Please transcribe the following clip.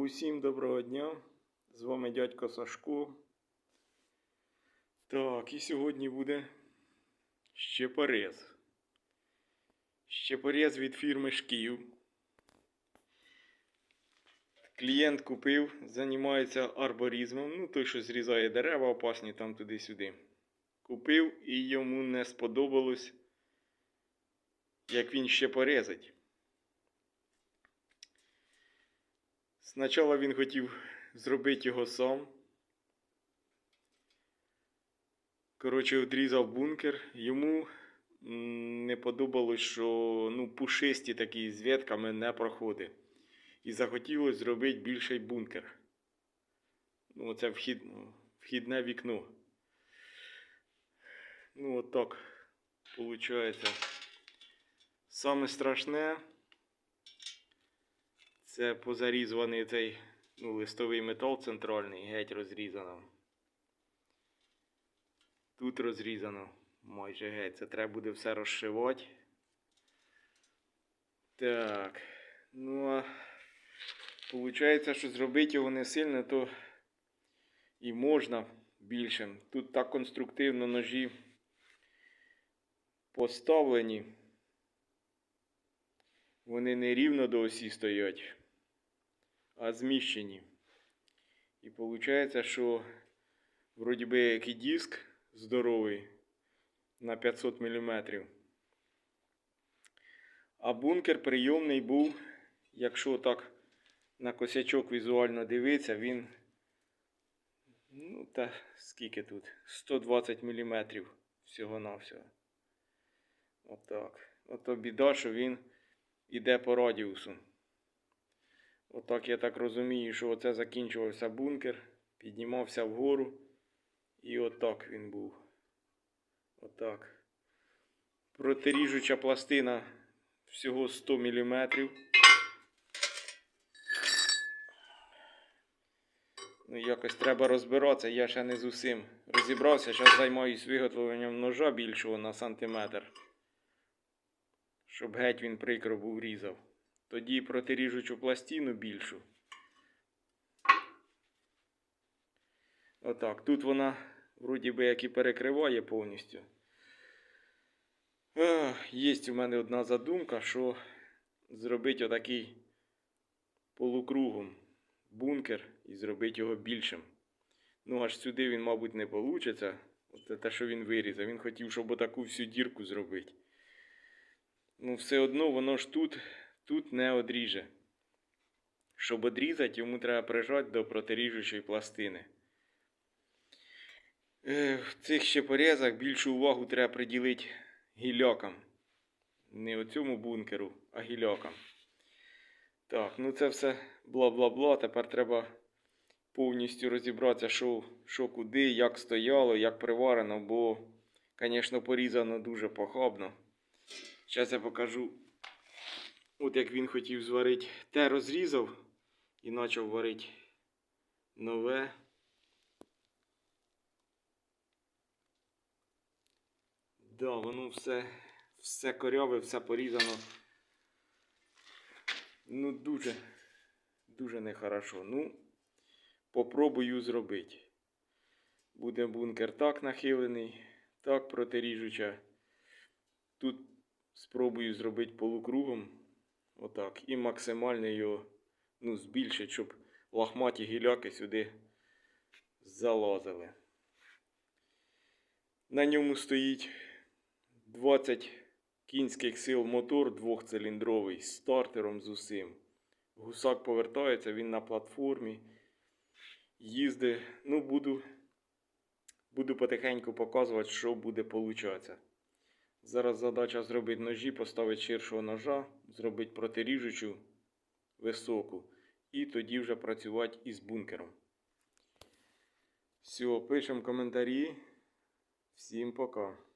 Усім доброго дня! З вами дядько Сашко. Так, і сьогодні буде щепорез. Щепорез від фірми Шків. Клієнт купив, займається арборізмом, ну той, що зрізає дерева опасні там туди-сюди. Купив і йому не сподобалось, як він ще порезать. Спочатку він хотів зробити його сам. Коротше, відрізав бункер. Йому не подобалось, що ну, пушисті такі з ветками не проходить. І захотілося зробити більший бункер. Ну, оце вхід, вхідне вікно. Ну, от так виходить. Саме страшне. Це позарізаний цей ну, листовий метал центральний, геть розрізано. Тут розрізано майже геть. Це треба буде все розшивати. Так. Ну а виходить, що зробити його не сильно, то і можна більшим. Тут так конструктивно ножі поставлені. Вони не рівно до осі стоять, а зміщені. І виходить, що вроді би який диск здоровий на 500 мм. А бункер прийомний був, якщо так на косячок візуально дивитися, він. Ну, та скільки тут? 120 мм всього-навсього. Отак. От Ото біда, що він іде по радіусу. Отак я так розумію, що оце закінчувався бункер, піднімався вгору. І отак він був. Отак. Протиріжуча пластина всього 100 мм. Ну, якось треба розбиратися, я ще не з усім розібрався. Зараз займаюсь виготовленням ножа більшого на сантиметр. Щоб геть він прикро був різав. Тоді протиріжучу пластину більшу. Отак. Тут вона, вроді би, як і перекриває повністю. Є у мене одна задумка, що зробити отакий полукругом бункер і зробити його більшим. Ну, аж сюди він, мабуть, не вийде. Це те, що він вирізав. Він хотів, щоб отаку всю дірку зробити. Ну, все одно воно ж тут, тут не одріже. Щоб одрізати, йому треба прижати до протиріжучої пластини. Е, В цих ще порізах більшу увагу треба приділити гілякам. Не оцьому бункеру, а гілякам. Так, ну це все бла-бла-бла. Тепер треба повністю розібратися, що, що куди, як стояло, як приварено, бо, звісно, порізано дуже похабно. Зараз я покажу, от як він хотів зварити. Те розрізав і почав варити нове. Да, воно все, все коряве, все порізано. Ну, дуже, дуже нехорошо. Ну, попробую зробити. Буде бункер так нахилений, так протиріжуча. Тут спробую зробити полукругом. Отак. І максимально його ну, збільшити, щоб лохматі гіляки сюди залазили. На ньому стоїть 20 кінських сил мотор двохциліндровий з стартером з усім. Гусак повертається, він на платформі. Їздить. Ну, буду, буду потихеньку показувати, що буде получатися. Зараз задача зробити ножі, поставити ширшого ножа, зробити протиріжучу високу. І тоді вже працювати із бункером. Все, пишемо коментарі. Всім пока.